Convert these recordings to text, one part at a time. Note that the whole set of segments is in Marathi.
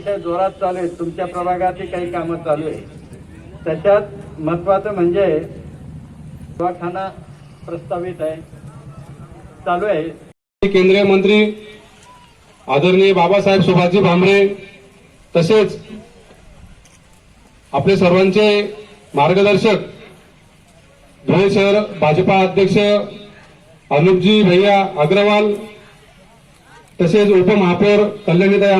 अतिशय जोरात चालू आहेत तुमच्या प्रभागातही काही कामं चालू आहे. त्याच्यात महत्वाचं म्हणजे दवाखाना प्रस्तावित आहे. चालू आहे. केंद्रीय मंत्री आदरणीय बाबासाहेब सुभाषजी भामरे तसेच आपले सर्वांचे मार्गदर्शक धुळे शहर भाजपा अध्यक्ष अनुपजी भैया अग्रवाल तसेच उपमहापौर कल्याणीताई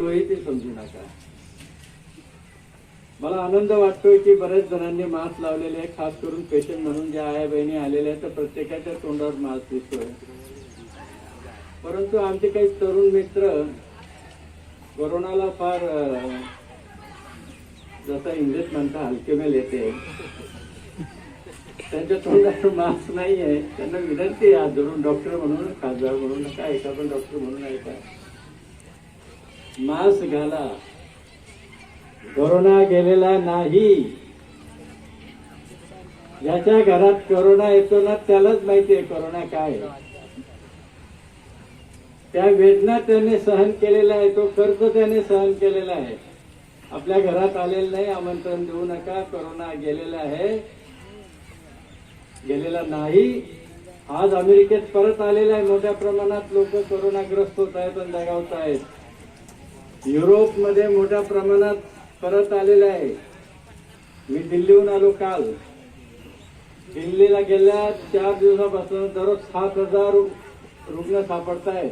ते समजू नका. मला आनंद वाटतोय की बऱ्याच जणांनी मास्क लावलेले आहे खास करून पेशंट म्हणून ज्या आया बहिणी आलेल्या आहेत तर प्रत्येकाच्या तोंडावर मास्क दिसतोय. परंतु आमचे काही तरुण मित्र कोरोनाला फार जसा जसं इंग्लिश म्हणता हलकेमेल येते. त्यांच्या तोंडावर मास्क नाही आहे त्यांना विनंती आहे धरून डॉक्टर म्हणून खासदार म्हणून नका एका पण डॉक्टर म्हणून ऐका मास्क घाला. कोरोना गेलेला नाही. ज्याच्या घरात कोरोना येतो ना त्यालाच माहिती आहे कोरोना काय त्या वेदना त्याने सहन केलेला आहे तो खर्च त्याने सहन केलेला आहे. आपल्या घरात आलेलं नाही आमंत्रण देऊ नका कोरोना गेलेला आहे. गेलेला नाही. आज अमेरिकेत परत आलेला आहे मोठ्या प्रमाणात लोक कोरोनाग्रस्त होत आहेत आणि दगावत आहेत. युरोपमध्ये मोठ्या प्रमाणात परत आलेले आहे. मी दिल्लीहून आलो काल. दिल्लीला गेल्या चार दिवसापासून दररोज सात हजार रुग्ण सापडत आहेत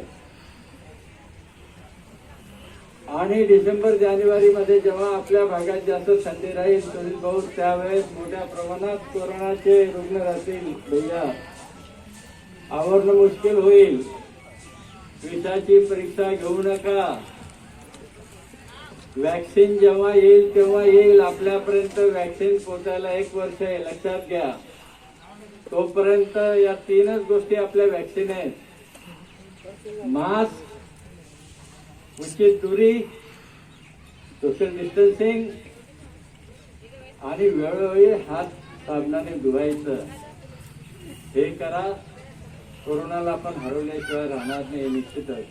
आणि डिसेंबर जानेवारीमध्ये जेव्हा आपल्या भागात जास्त थंडी राहील सुनील भाऊ त्यावेळेस मोठ्या प्रमाणात कोरोनाचे रुग्ण राहतील भैया. आवरणं मुश्किल होईल. विषाची परीक्षा घेऊ नका. वॅक्सिन जेव्हा येईल तेव्हा येईल. आपल्यापर्यंत वॅक्सिन पोहोचायला एक वर्ष आहे. लक्षात घ्या. तोपर्यंत या तीनच गोष्टी आपल्या वॅक्सिन आहेत. मास्क उचित दुरी सोशल डिस्टन्सिंग आणि वेळोवेळी हात साबणाने धुवायचं. हे करा. कोरोनाला आपण हरवल्याशिवाय राहणार नाही निश्चितच.